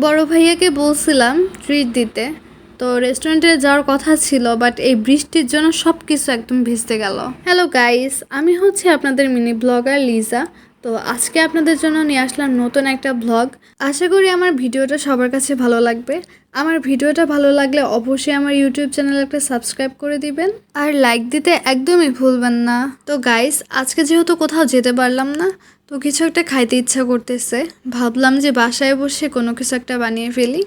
বড় ভাইয়াকে বলছিলাম ট্রিট দিতে। তো রেস্টুরেন্টে যাওয়ার কথা ছিল বাট এই বৃষ্টির জন্য সব কিছু একদম ভিজতে গেল। হ্যালো গাইস আমি হচ্ছে আপনাদের মিনি ব্লগার লিজা তো আজকে আপনাদের জন্য নিয়ে আসলাম নতুন একটা ব্লগ আশা করি আমার ভিডিওটা সবার কাছে ভালো লাগবে। আমার ভিডিওটা ভালো লাগলে অবশ্যই আমার ইউটিউব চ্যানেল একটা সাবস্ক্রাইব করে দিবেন। আর লাইক দিতে একদমই ভুলবেন না। তো গাইস আজকে যেহেতু কোথাও যেতে পারলাম না, তো কিছু একটা খাইতে ইচ্ছা করতেছে। ভাবলাম যে বাসায় বসে কোনো কিছু একটা বানিয়ে ফেলি।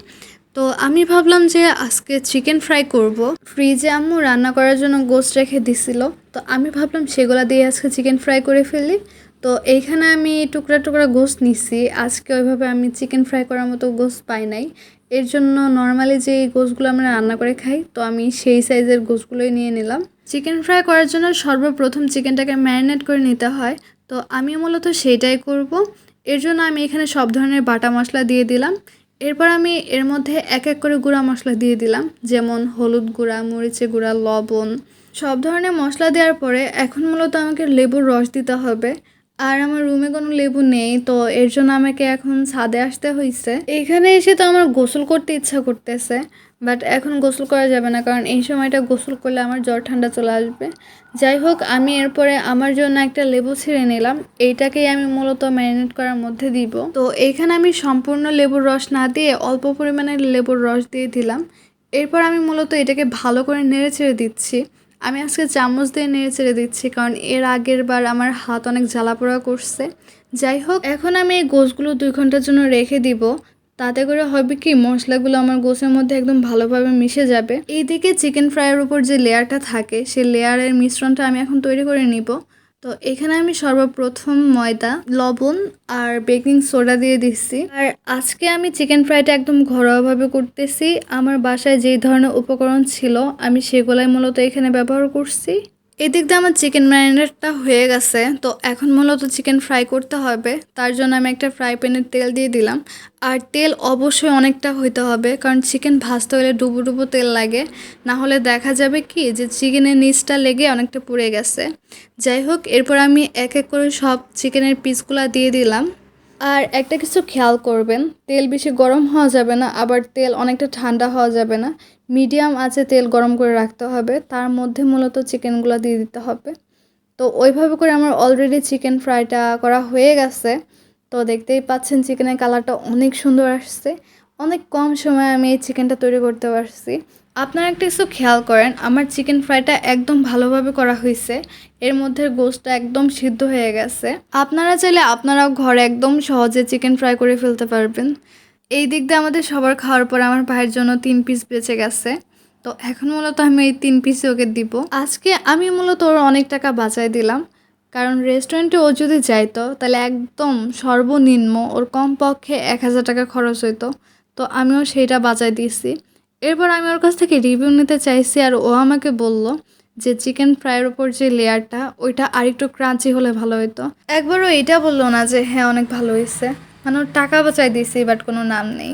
তো আমি ভাবলাম যে আজকে চিকেন ফ্রাই করব। ফ্রিজে আম্মু রান্না করার জন্য গোস্ত রেখে দিছিল। তো আমি ভাবলাম সেগুলা দিয়ে আজকে চিকেন ফ্রাই করে ফেলি। তো এইখানে আমি টুকরা টুকরা গোস্ত নিছি। আজকে ওইভাবে আমি চিকেন ফ্রাই করার মতো গোস্ত পাই নাই। এর জন্য নর্মালি যে গোস্তগুলো আমরা রান্না করে খাই, তো আমি সেই সাইজের গোস্তগুলোই নিয়ে নিলাম। চিকেন ফ্রাই করার জন্য সর্বপ্রথম চিকেনটাকে ম্যারিনেট করে নিতে হয়। তো আমি মূলত সেইটাই করব। এর জন্য আমি এখানে সব ধরনের বাটা মশলা দিয়ে দিলাম। এরপর আমি এর মধ্যে এক এক করে গুঁড়া মশলা দিয়ে দিলাম। যেমন হলুদ গুঁড়া মরিচে গুঁড়া, লবণ। সব ধরনের মশলা দেওয়ার পরে এখন মূলত আমাকে লেবুর রস দিতে হবে। আর আমার রুমে কোনো লেবু নেই, তো এর জন্য আমাকে এখন ছাদে আসতে হয়েছে এখানে এসে তো আমার গোসল করতে ইচ্ছা করতেছে বাট এখন গোসল করা যাবে না, কারণ এই সময়টা গোসল করলে আমার জ্বর ঠান্ডা চলে আসবে। যাই হোক, আমি এরপরে আমার জন্য একটা লেবু ছিঁড়ে নিলাম, এইটাকেই আমি মূলত ম্যারিনেট করার মধ্যে দিব। তো এইখানে আমি সম্পূর্ণ লেবুর রস না দিয়ে অল্প পরিমাণে লেবুর রস দিয়ে দিলাম। এরপর আমি মূলত এটাকে ভালো করে নেড়ে ছেড়ে দিচ্ছি। আমি আজকে চামচ দিয়ে নেড়ে ছেড়ে দিচ্ছি, কারণ এর আগের বার আমার হাত অনেক জ্বালা পোড়া করছে। যাই হোক, এখন আমি এই গোছগুলো দুই ঘণ্টার জন্য রেখে দিব। তাতে করে হবে কি, মশলাগুলো আমার গোছের মধ্যে একদম ভালোভাবে মিশে যাবে। এইদিকে চিকেন ফ্রাইয়ের উপর যে লেয়ারটা থাকে, সেই লেয়ারের মিশ্রণটা আমি এখন তৈরি করে নিব। তো এখানে আমি সর্বপ্রথম ময়দা, লবণ আর বেকিং সোডা দিয়ে দিচ্ছি। আর আজকে আমি চিকেন ফ্রাইটা একদম ঘরোয়াভাবে করতেছি। আমার বাসায় যেই ধরনের উপকরণ ছিল, আমি সেগুলাই মূলত এখানে ব্যবহার করছি। এদিক দিয়ে আমার চিকেন ম্যারিনেটটা হয়ে গেছে। তো এখন মূলত চিকেন ফ্রাই করতে হবে। তার জন্য আমি একটা ফ্রাই প্যানের তেল দিয়ে দিলাম। আর তেল অবশ্যই অনেকটা হইতে হবে, কারণ চিকেন ভাজতে হলে ডুবো ডুবো তেল লাগে। না হলে দেখা যাবে কি যে চিকেনের নিচটা লেগে অনেকটা পুড়ে গেছে। যাই হোক, এরপর আমি এক এক করে সব চিকেনের পিসগুলো দিয়ে দিলাম। আর একটা কিছু খেয়াল করবেন, তেল বেশি গরম হওয়া যাবে না, আবার তেল অনেকটা ঠান্ডা হওয়া যাবে না। মিডিয়াম আছে তেল গরম করে রাখতে হবে, তার মধ্যে মূলত চিকেনগুলো দিয়ে দিতে হবে। তো ওইভাবে করে আমার অলরেডি চিকেন ফ্রাইটা করা হয়ে গেছে। তো দেখতেই পাচ্ছেন চিকেনের কালারটা অনেক সুন্দর আসছে। অনেক কম সময়ে আমি এই চিকেনটা তৈরি করতে পারছি। আপনারা একটা কিছু খেয়াল করেন, আমার চিকেন ফ্রাইটা একদম ভালোভাবে করা হয়েছে। এর মধ্যে গোস্তটা একদম সিদ্ধ হয়ে গেছে। আপনারা চাইলে আপনারাও ঘরে একদম সহজে চিকেন ফ্রাই করে ফেলতে পারবেন। এই দিক দিয়ে আমাদের সবার খাওয়ার পর আমার ভাইয়ের জন্য তিন পিস বেঁচে গেছে। তো এখন মূলত আমি এই তিন পিসই ওকে দিব। আজকে আমি মূলত ওর অনেক টাকা বাঁচাই দিলাম। কারণ রেস্টুরেন্টে ও যদি যাইতো, তাহলে একদম সর্বনিম্ন ওর কমপক্ষে এক হাজার টাকা খরচ হইতো। তো আমিও সেইটা বাজাই দিয়েছি। এরপর আমি ওর কাছ থেকে রিভিউ নিতে চাইছি আর ও আমাকে বলল যে চিকেন ফ্রাইয়ের ওপর যে লেয়ারটা ওইটা আরেকটু ক্রাঞ্চি হলে ভালো হতো একবারও এটা বলল না যে হ্যাঁ অনেক ভালো হয়েছে মানে টাকা বাঁচাই দিয়েছি বাট কোনো নাম নেই।